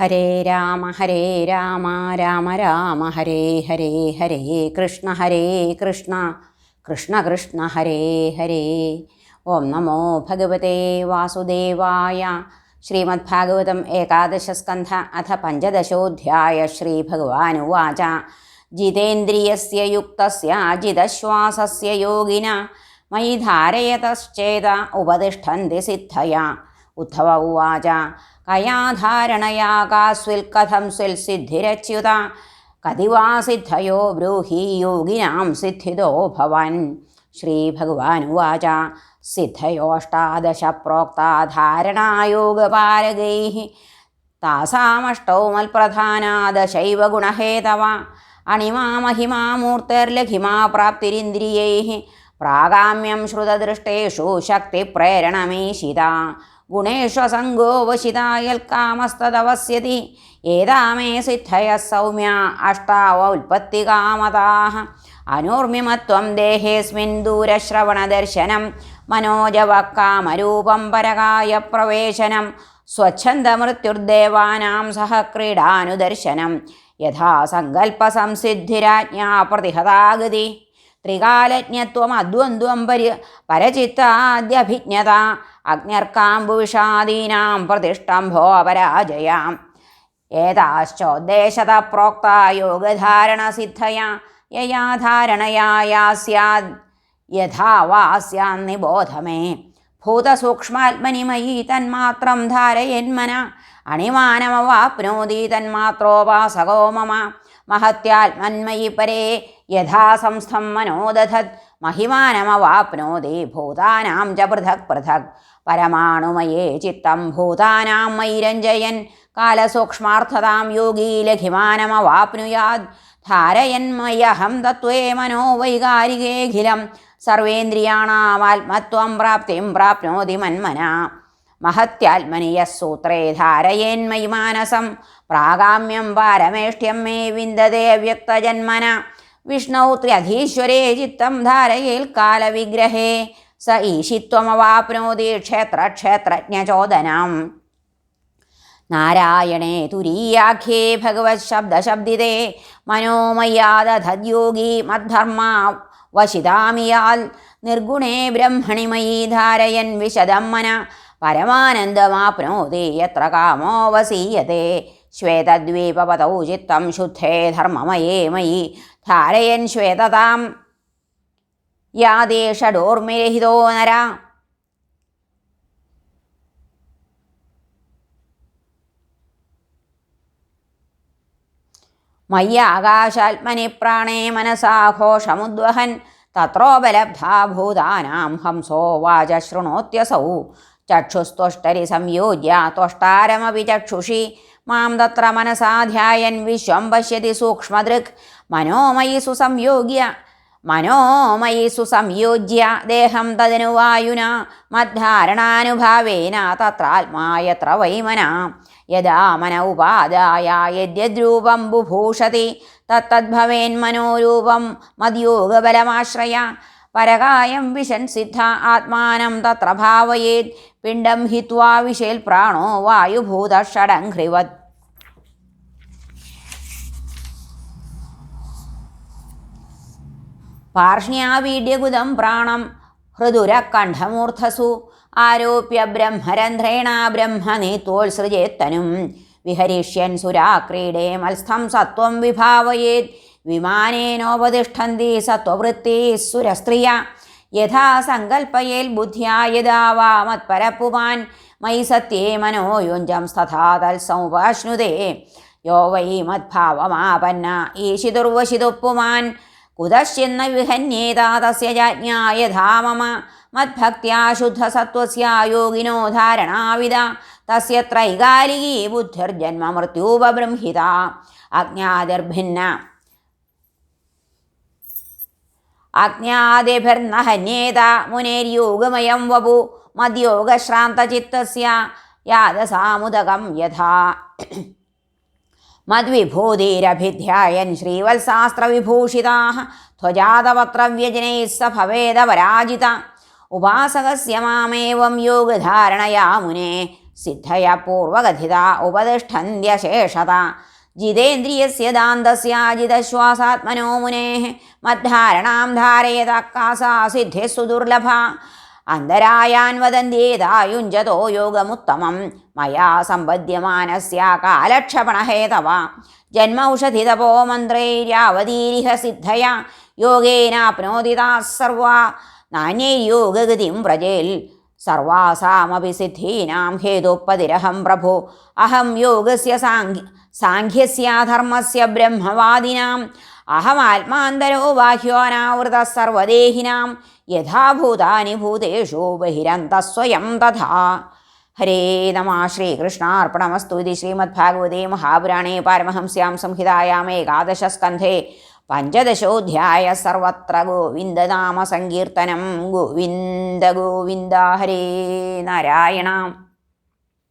ഹരേ രാമ ഹരേ രാമ രാമ രാമ ഹരേ ഹരേ ഹരേ കൃഷ്ണ ഹരേ കൃഷ്ണ കൃഷ്ണ കൃഷ്ണ ഹരേ ഹരേ. ഓം നമോ ഭഗവതേ വാസുദേവായ ശ്രീമദ്ഭാഗവതം ഏകാദശസ്കന്ധ അഥ പഞ്ചദശോധ്യായ ശ്രീഭഗവാനുവാച. ജിതേന്ദ്രിയസ്യ യുക്തസ്യ ജിതശ്വാസസ്യ യോഗിന മയി ധാരയതശ്ചേത ഉപതിഷ്ഠന്തി സിദ്ധയ. ഉദ്ധവ ഉവാച. കയാധാരണയാ കാസ്വിൽ കഥം സ്വിൽ സിദ്ധിരച്യുത കതിവാ സിദ്ധയോ ബ്രൂഹി യോഗിനാം സിദ്ധിതോ ഭവൻ. ശ്രീഭഗവാനുവാച സിദ്ധയോഷ്ടാദശ പ്രോക്താ ധാരണായോഗപാരകൈ താസാമഷ്ടൗ മൽപ്രധാനാദശൈവ ഗുണഹേതവ. അണിമാമഹിമാമൂർത്തിർലഘിമാ പ്രാപ്തിരിന്ദ്രിയൈ പ്രാഗാമ്യം ശ്രുതദൃഷ്ടേഷു ശക്തിപ്രേരണമീശിത. ഗുണേഷ്വസംഗോ വശിതായൽക്കാമസ്തദവസ്യതി ഏതാമേ സിദ്ധയ സൗമ്യ അഷ്ടാവ ഉൽപ്പത്തി കാമതാഹ. അനൂർമിമത്വം ദേഹേസ്മിൻ ദൂരശ്രവണദർശനം. മനോജവക്കാമരൂപം പരകായ പ്രവേശനം. സ്വച്ഛന്ദമൃത്യുർദേവാനാം സഹ ക്രീഡാനുദർശനം. യഥാ സങ്കല്പസംസിദ്ധിരാജ്ഞാ പ്രതിഹതാഗതി. ത്രികാലജ്ഞത്വം അദ്വന്ദ്വം പരി പരചിത്താദ്യഭിജ്ഞത. അഗ്നർക്കാംബുവിഷാദീനാം പ്രതിഷ്ഠംഭോ അപരാജയാം ഏതാശ്ചോദ്ദേശത പ്രോക്ത യോഗധാരണസിദ്ധയാ യയാ ധാരണയാ സ്യാദ് യഥാ വാ തന്മാത്രം ധാരയന്മന അണിമാനമവാപ്നോതി തന്മാത്രോപാസകോ മമ മഹത്യാത്മന്മയി പരേ യഥാ സംസ്ഥം മനോദധത് ഭൂതാനാം ച പൃഥക് പൃഥക്. പരമാണുമയേ ചിത്തം ഭൂതാനാം മൈരഞ്ജയൻ. രഞ്ജയൻ കാലസൂക്ഷ്മാർത്ഥതാം യോഗീ ലഘിമാനമവാപ്നുയാത് ധാരയന്മയഹം തത്വേ മനോ വൈകാരികേഖിലം സർവേന്ദ്രിയാണാമാത്മത്വം പ്രാപ്തിം പ്രാപ്നോതി മന്മന. മഹത്യാത്മനി യസൂത്രേ ധാരയേന്മയി മാനസം പ്രാഗാമ്യം പാരമേഷ്ട്യം മേ വിന്ദതേ വ്യക്തജന്മന. വിഷ്ണൗ ത്യധീശ്വരേ ചിത്തം ധാരയേൽ കാലവിഗ്രഹേ. സ ഈശിത്വമവാപ്നോതി ക്ഷേത്രക്ഷേത്രജ്ഞചോദനം നാരായണേ തുരീയാഖ്യേ ഭഗവത് ശബ്ദശബ്ദിതേ. മനോമയാദധദ്യോഗി മദ്ധർമ്മ വശിതാമിയാൽ നിർഗുണേ ബ്രഹ്മണി മയീ ധാരയൻ വിശദം മന. പരമാനന്ദമാപ്നോതി എത്ര കാമോ വസീയത്തെ ശ്വേതദ്വീപപതൗ ചിത്തം ശുദ്ധേ ധർമ്മമയേ മയി. ധാരയൻ ശ്വേതതാം. യാദേശഡോർമിരഹിതോ നര. മയ്യാകാശാത്മനി പ്രാണേ മനസാഘോഷമുദ്വഹൻ തത്രോപലബ്ധാ ഭൂതാനാം ഹംസോ വാച ശൃണോത്യസൗ. ചക്ഷുസ്തുഷ്ടരി സംയോജ്യ ത്വഷ്ടാരമപി ചക്ഷുഷി. മാം തത്ര മനസാധ്യായൻ വിശ്വം പശ്യതി സൂക്ഷ്മദൃക്. മനോമയി സുസംയോഗ്യ മനോമയി സുസംയോജ്യ ദേഹം തതിനു വായുന മദ്ധാരണാനുഭാവേന തത്രാത്മായത്ര വൈമന. യഥാ മന ഉപാദായ യദ്യദ്രൂപം ബുഭൂഷതി തത്തദ്ഭവേന്മനോരൂപം മദ്യോഗബലമാശ്രയ. പരകായം വിശൻ സിദ്ധ ആത്മാനം തത്ര ഭാവയേത്. പിണ്ഡം ഹിത്വാ വിശേൽ പ്രാണോ വായുഭൂത ഷടംഘ്രിവത് പാർഷ്ണ്യാവീഡ്യകുതം പ്രാണം ഹൃദുരകണ്ഠമൂർധസു. ആരോപ്യ ബ്രഹ്മരന്ധ്രേണ ബ്രഹ്മനേത്വോത്സൃജേത്തനും. വിഹരിഷ്യൻ സുരാക്രീഡേ മത്സ്ഥം സത്വം വിഭാവയേത്. വിമാനേനോപതിഷ്ഠന്തി സത്വവൃത്തി സുരസ്ത്രീയ. യഥാ സങ്കൽപ്പയേൽ ബുദ്ധ്യാ യഥാ വാ മത്പരപ്പുമാൻ മയി സത്യേ മനോയുഞ്ചം തഥാ തത്സമുപാശ്നുതേ. യോ വൈ മദ്ഭാവമാപന്ന ഈശിതുർവശിതുപ്പുമാൻ കുതശ്ചിന്ന വിഹന്യേതാ തസ്യ ജാജ്ഞാ യഥാ മമ. മദ്ഭക്തിയാ ശുദ്ധസത്വസ്യ യോഗിനോ ധാരണാവിത തസ്യ ത്രൈകാലികീ ബുദ്ധിർജന്മ മൃത്യൂപബൃംഹിത അജ്ഞാതിർഭിന്ന അജ്ഞാതിഭിർനഹന്യേത മുനേര്യോഗമയം വപു മദ്യോഗശ്രാന്തചിത്തസ്യ യാദസാമുദകം യഥാ. മദ്വിഭൂതിരഭിധ്യായൻ ശ്രീവത്സാസ്ത്രവിഭൂഷിതാ ധ്വജാതപത്രവ്യജനൈः സ ഭവേദപരാജിത. ഉപാസകസ്യ മാമേവം യോഗധാരണയാ മുനെ. സിദ്ധയ പൂർവകഥിത ഉപതിഷ്ഠന്ത്യശേഷത. ജിതേന്ദ്രിയസ്യ ദാന്തസ്യ ജിതശ്വാസാത്മനോ മുനേः മദ്ധാരണാം ധാരയത കാസാ സിദ്ധിസ്സു ദുർലഭ അന്തരായാൻ വദന്ത്യേതായുഞ്ജതോ യോഗമുത്തമം. മയാ സമ്പദ്യമാനസ്യ കാലക്ഷപണഹേതവ. ജന്മൗഷധിതപോ മന്ത്രൈര്യാവതീരിഹ സിദ്ധയ. യോഗേനാപ്നോദിതാ സർവ. സർവാ നാന്യൈയോഗഗതിം വ്രജേൽ സർവാസാമപി സിദ്ധീനാം ഹേതുപ്പതിരഹം പ്രഭോ. അഹം യോഗസ്യ സാഖ്യ സാഖ്യസ്യ ധർമ്മസ്യ ബ്രഹ്മവാദിനാം അഹമാത്മാന്തരോ ബാഹ്യോനാവൃത സർവദേഹിനാം. യഥാഭൂതാനി ഭൂതേഷു ബഹിരന്തസ്വയം തഥാ. ഹരേ നമ ശ്രീകൃഷ്ണാർപ്പണമസ്തു ഇതി ശ്രീമദ്ഭാഗവതേ മഹാപുരാണേ. പാരമഹംസ്യാം സംഹിതായാം ഏകാദശസ്കന്ധേ. പഞ്ചദശോധ്യായ സർവത്ര ഗോവിന്ദനാമ സങ്കീർത്തനം ഗോവിന്ദ ഗോവിന്ദ ഹരേ നാരായണ.